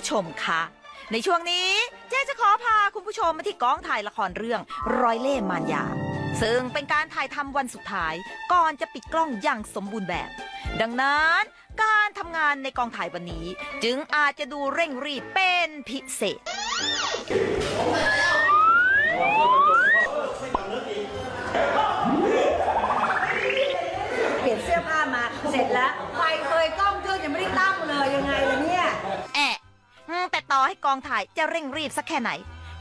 ู้ชมคะในช่วงนี้เจ๊จะขอพาคุณผู้ชมมาที่กองถ่ายละครเรื่องร้อยเล่มารยา ซึ่งเป็นการถ่ายทำวันสุดท้าย ก่อนจะปิดกล้องอย่างสมบูรณ์แบบ ดังนั้นการทำงานในกองถ่ายวันนี้ จึงอาจจะดูเร่งรีบเป็นพิเศษ ต่ต่อให้กองถ่ายจะเร่งรีบสักแค่ไหน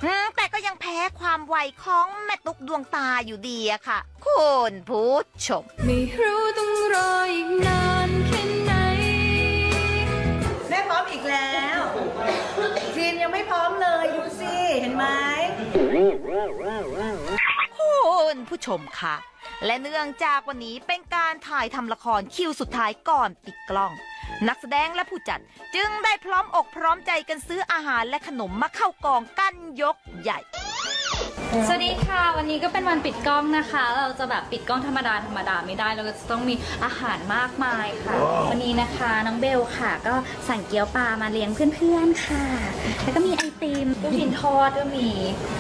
อืมแต่ก็ยังแพ้ความไวของแม่ตุ๊กดวงตาอยู่ดีอะค่ะ คุณผู้ชม ไม่รู้ต้องรออีกนานแค่ไหน แม่พร้อมอีกแล้วจีนยังไม่พร้อมเลยดูสิ เห็นไหม คุณผู้ชมค่ะ และเนื่องจากวันนี้เป็นการถ่ายทำละครคิวสุดท้ายก่อนปิดกล้อง นักแสดงและผู้จัดจึงได้พร้อมอกพร้อมใจกันซื้ออาหารและขนมมาเข้ากองกั้นยกใหญ่ สวัสดีค่ะ วันนี้ก็เป็นวันปิดกล้องนะคะ เราจะแบบปิดกล้องธรรมดาธรรมดาไม่ได้ เราก็จะต้องมีอาหารมากมายค่ะ วันนี้นะคะน้องเบลค่ะ ก็สั่งเกี๊ยวปลามาเลี้ยงเพื่อนๆค่ะ แล้วก็มีไอติมลูกชิ้นทอดก็มี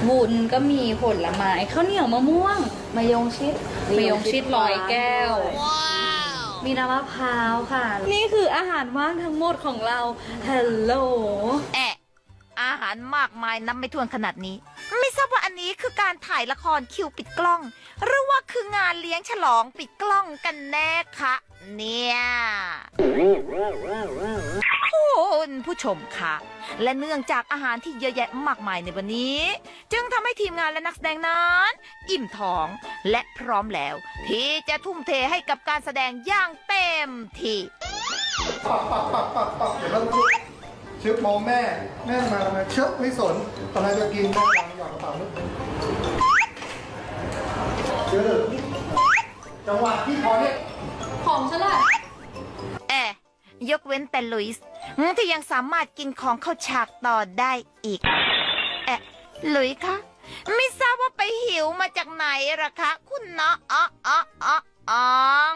วุ้นก็มีผลไม้ข้าวเหนียวมะม่วงมายงชิดมายงชิดลอยแก้วมีน้ำมะพร้าวค่ะ นี่คืออาหารว่างทั้งหมดของเราฮัลโหลแอะอาหารมากมายนับไม่ถ้วนขนาดนี้ ไม่ทราบว่าอั นี้คือการถ่ายละครคิวปิดกล้อง หรือว่าคืองานเลี้ยงฉลองปิดกล้องกันแน่คะเนี่ยคุณผู้ชมค่ะ และเนื่องจากอาหารที่เยอะแยะมากมายในวันนี้ จึงทำให้ทีมงานและนักแสดงนั้น อิ่มท้องและพร้อมแล้ว ที่จะทุ่มเทให้กับการแสดงอย่างเต็มที่ ชึบมองแม่ แม่มาทำไมชึบไม่สนตอนนั้นจะกินแม่วางหย่อนกระเป๋านึกเจอจังหวะที่พอเนี่ยของฉันแหละแอะยกเว้นแต่ลุยส์อืมที่ยังสามารถกินของเข้าฉากต่อได้อีก แอะลุยส์คะไม่ทราบว่าไปหิวมาจากไหนหรอคะ คุณเนาะอ๋ออ๋ออ๋ออ๋อง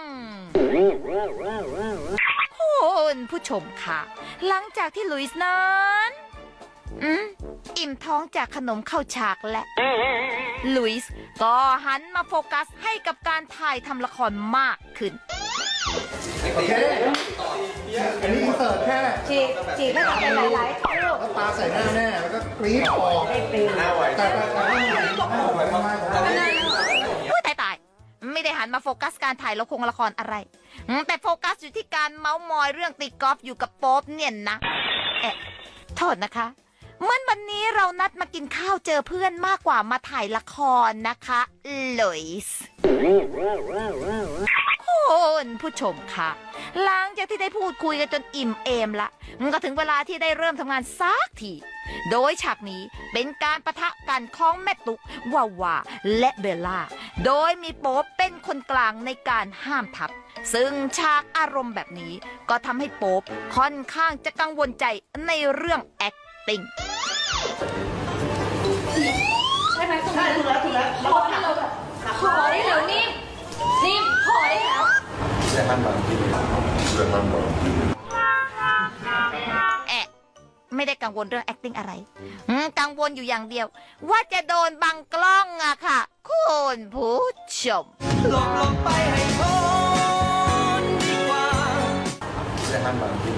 คุณผู้ชมค่ะ หลังจากที่ลุยส์นั้นอืมอิ่มท้องจากขนมเข้าฉากและ ลุยส์ก็หันมาโฟกัสให้กับการถ่ายทำละครมากขึ้น โอเค อันนี้เสิร์ตแค่จีจีไม่ต้องเป็นหลายๆลูกแล้วปาใส่หน้าแม่แล้วก็กรี๊ดออกได้ปีนแต่แต่แต่ไม่ไหวไม่ไห ไม่ได้หันมาโฟกัสการถ่ายละครละครอะไรแต่โฟกัสอยู่ที่การเมาส์มอยเรื่องตีกอล์ฟอยู่กับโป๊ปเนี่ยนะเอ๊ะโทษนะคะเมื่อวันนี้เรานัดมากินข้าวเจอเพื่อนมากกว่ามาถ่ายละครนะคะลุยส์ คุณผู้ชมค่ะ หลังจากที่ได้พูดคุยกันจนอิ่มเอมละมันก็ถึงเวลาที่ได้เริ่มทำงานสักที โดยฉากนี้เป็นการประทะกันของแม่ตุกวาวาและเบลล่า โดยมีโป๊ปเป็นคนกลางในการห้ามทับ ซึ่งฉากอารมณ์แบบนี้ก็ทำให้โป๊ปค่อนข้างจะกังวลใจในเรื่อง acting ใช่ไหมใช่ถูกแล้วถูกแล้วขอได้แล้วขอได้แล้วนิ่มนิ่มขอได้แล้ว มันหวังที่แอะไม่ได้กังวลเรื่อง acting อะไรอืมกังวลอยู่อย่างเดียว ว่าจะโดนบังกล้องอะค่ะ คุณผู้ชม หลบหลบไปให้พ้นดีกว่าแต่มันหวังที่